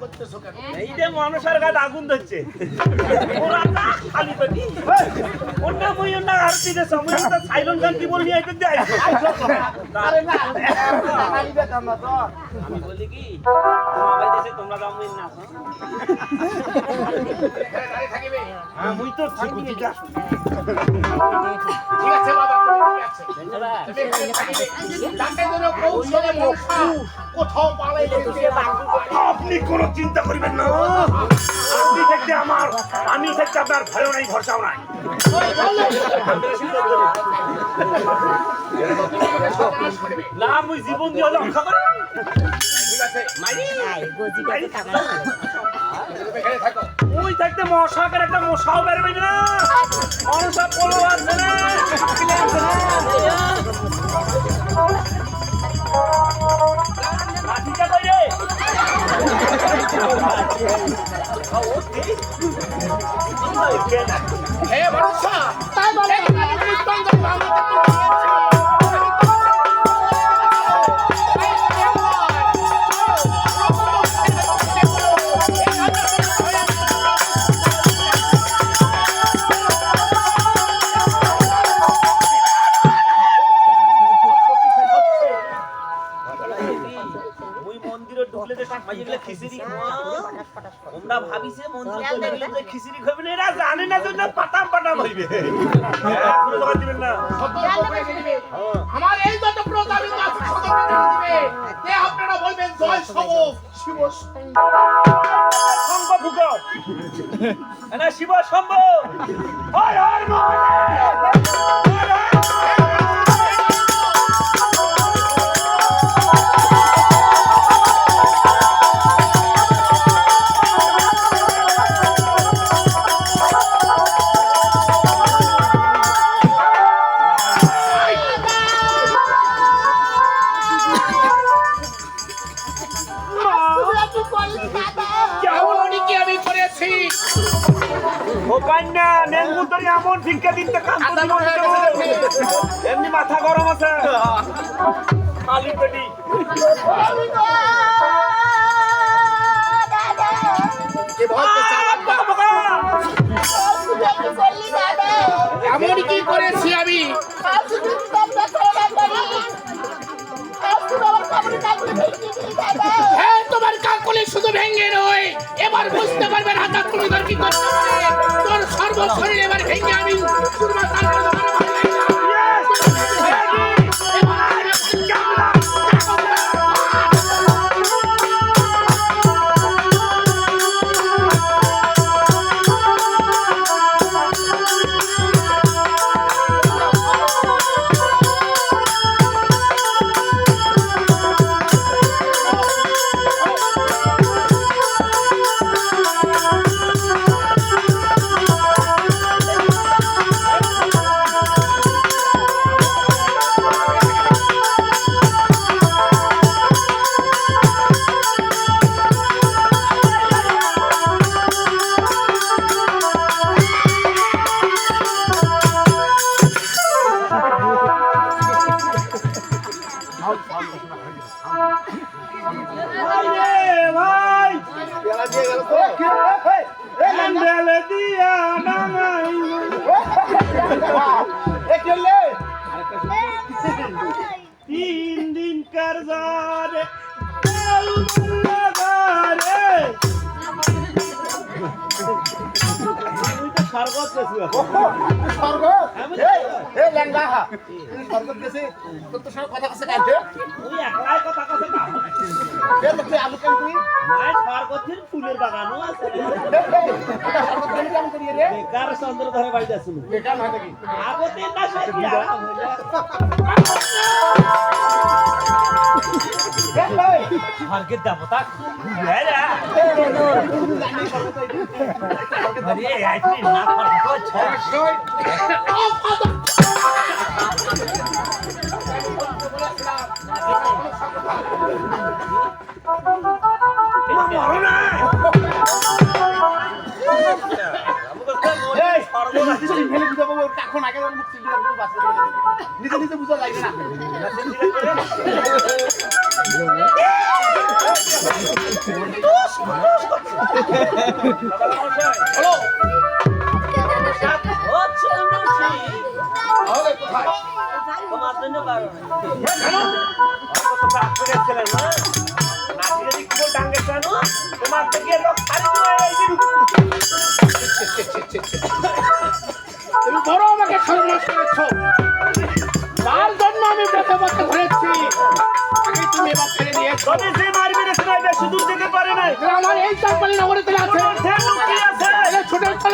করতেছো কেন? এই যে মানুষের গায়ে আগুন ধরছে। ওরা না খালি পেটি। অন্য বই অন্য আর দিতে সময় তো সাইলন গান কি এটা দিয়ে আইছো। আরে না না তো আমি বলি কি তোমার দেশে তোমরা দাম দিন না থাকিবে হ্যাঁ মুই তো ঠিক ঠিক আছে ঠিক আছে বাবা ঠিক আছে। তুমি থাকিবে। যাতে কোনো কৌশলে মশা কোথাও পালাইলে আপনি কোনো চিন্তা করবেন না আপনি থাকতে আমার আমি থাকতে আপনার ভয় নাই ভরসাও নাই না মুই জীবন দিয়ে রক্ষা করে ঠিক আছে মাইরি তুমি ওই থাকতে মশাকের একটা মশাও বেরোবে না পলো না ওই কেন? হে তোমরা ভাবিছে মন্দিরে চলে খিচুড়ি খাবে না এরা জানে না জন্য হইবে। হ্যাঁ, কোনো জবাব দিবেন না। আমার এই যত প্রতারিত আছে সকলকে জানিয়ে দিবে। তে আপনারা বলবেন জয় সব? শিব। শম্ভ ফুক না শিব শম্ভ। হর হর মহাদেব। ও কান্না নেঙ্গু তোর এমন ভিক্ষা দিতে? গেছে। এমনি মাথা গরম আছে খালি পেটি সর্বশরীর এবার ভেঙে আমি। চুরমা ম্যান্ডেল দিয়া নামাই তিন দিন কার জারে রে তুই তো স্বর্গত গেছিস আমি তুই একলাই কথা কথা না মায়ের স্বর্গতির ফুলের বাগানও আছে বেকার চন্দ্র ধরে বাড়িতে আসুন আগতে না সে কি আরাম হইল স্বর্গের দেবতা ঘুরে রে নিজে নিজে বুঝা লাগে না তোমার জন্য পারো না তোমার থেকে আমি সে মারবি রে পারে নাই। আমার এই চাপালি আছে। ছোট ছোট